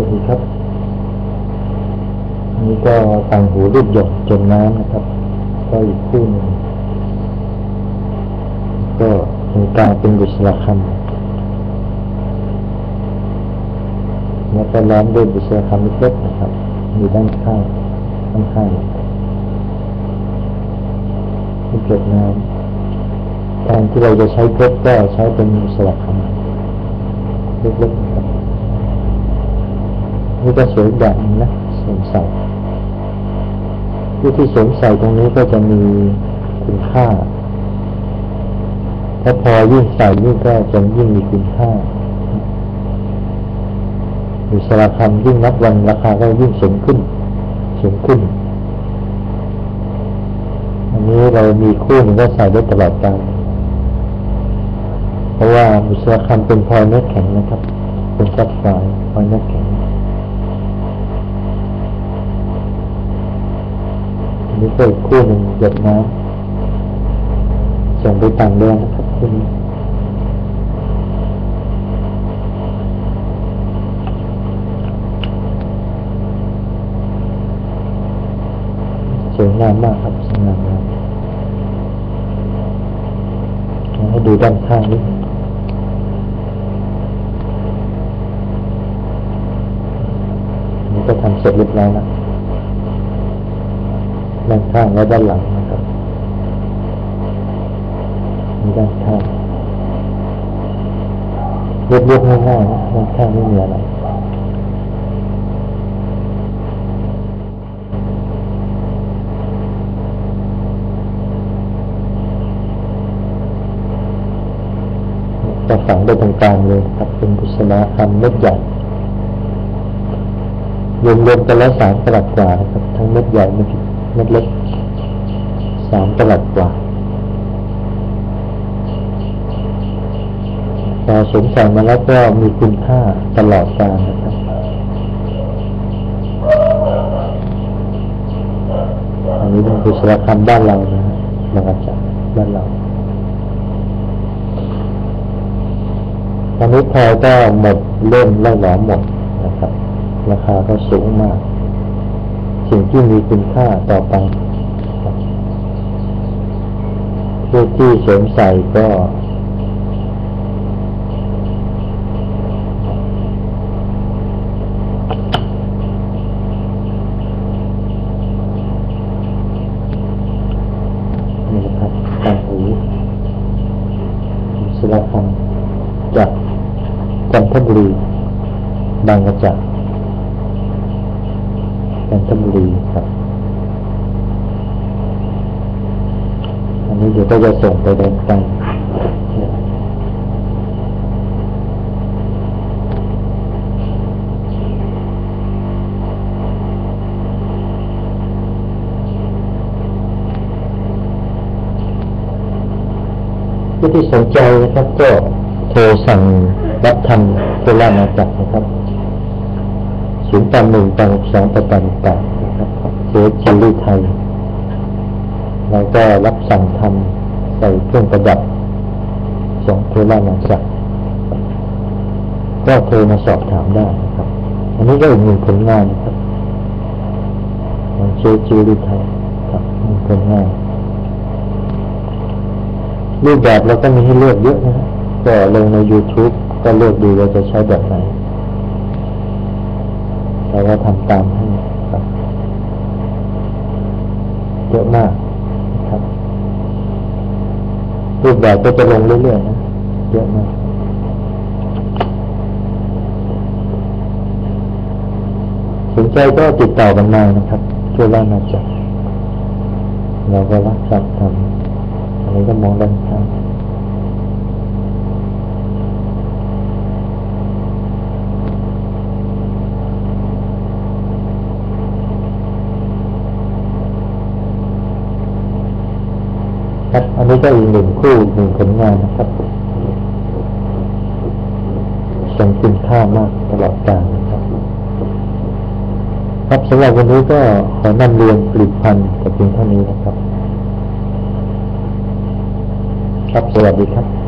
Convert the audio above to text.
วัสดีครับนนี้ก็ต่างหูรูปหยดจมน้ำนะครับ ก็อีกคู่หนึ่งก็มีกางเป็นบุษราคำแล้วก็ล้อมด้วยบุษราคำเล็กๆนะครับมีด้านข้างด้านข้างรูปหยดน้ำแทนที่เราจะใช้เพชรก็ใช้เป็นบุษราคำเล็กๆนะครับ นี่ก็สวยแบบนึงนะสวมใส่ผู้ที่สวมใส่ตรงนี้ก็จะมีคุณค่าถ้าพอยิ่งใส่ยิ่งก็จะยิ่งมีคุณค่าอุสราคำยิ่งนับวันราคาก็ยิ่งสูงขึ้นสูงขึ้น อันนี้เรามีคู่หนึ่งก็ใส่ได้ตลอดกาลเพราะว่าอุสราคำเป็นพลอยเนื้อแข็งนะครับ เป็นซับไฟพลอยเนื้อแข็ง นนี้ก็อีกคู่หนึ่งหยดน้ำส่งไปต่างแดนนะครับคู่นี้สวยงามมากครับสวยงามมากให้ดูด้านข้างนิดนึงอันนี้ก็ทำเสร็จเรียบร้อยแล้ว ด้านข้างและด้านหลังนะครับมีด้านข้างเรียบๆง่ายๆนะด้านข้างไม่มีอะไรจะฝังไปตรงกลางเลยครับเป็นกุศลธรรมเม็ดใหญ่รวมๆกันแล้วสามตลับกว่านะครับทั้งเม็ดใหญ่เม็ด เม็ดเล็กสามตลับกว่าพอสวมใส่มาแล้วก็มีคุณค่าตลอดกาลนะครับอันนี้เป็นกุศลธรรมบ้านเรานะฮะบางอาจารย์บ้านเราตอนนี้พอยก็หมดเริ่มไล่หลอมหมดนะครับ ราคาก็สูงมาก สิ่งที่มีคุณค่าต่อไปครับพวกที่สวมใส่ก็มีครับต่างหูศิลปกรรมจากจันทบุรีบางกระจัก จันทบุรีครับ อันนี้เดี๋ยวก็จะส่งไปแดนกลางผู้ที่สนใจนะครับก็โทรสั่งรับทำตัวล่ามาจักรนะครับ ศูนย์แปดหนึ่งแปดสองแปดแปดแปดนะครับเซฟจิลี่ไทยแล้วก็รับสั่งทำใส่เครื่องประดับส่งตัวล่ามาจักก็โทรมาสอบถามได้นะครับ อันนี้ก็อีกหนึ่งผลงานนะครับของเชฟจิลี่ไทยครับหนึ่งผลงานรูปแบบเราก็มีให้เลือกเยอะนะฮะก็ลงใน YouTube ก็เลือกดูว่าจะใช้แบบไหน เราก็ทำตามให้ครับเยอะมากนะครับ รูปแบบก็จะลงเรื่อยๆนะเยอะมากสนใจก็ติดต่อกันมานะครับช่วยว่ามาจัดเราก็รักษาทำอันนี้ก็มองด้านข้างครับ อั นี้ก็อีกหนึ่งคู่หนึ่งผลงานนะครับทรงคุณค่ามากตลอดกาลนะครับครับสำหรับวันนี้ก็ขอนำเรียนผลิตภัณฑ์กับเพียงเท่านี้นะครับ ครับสวัสดีครับ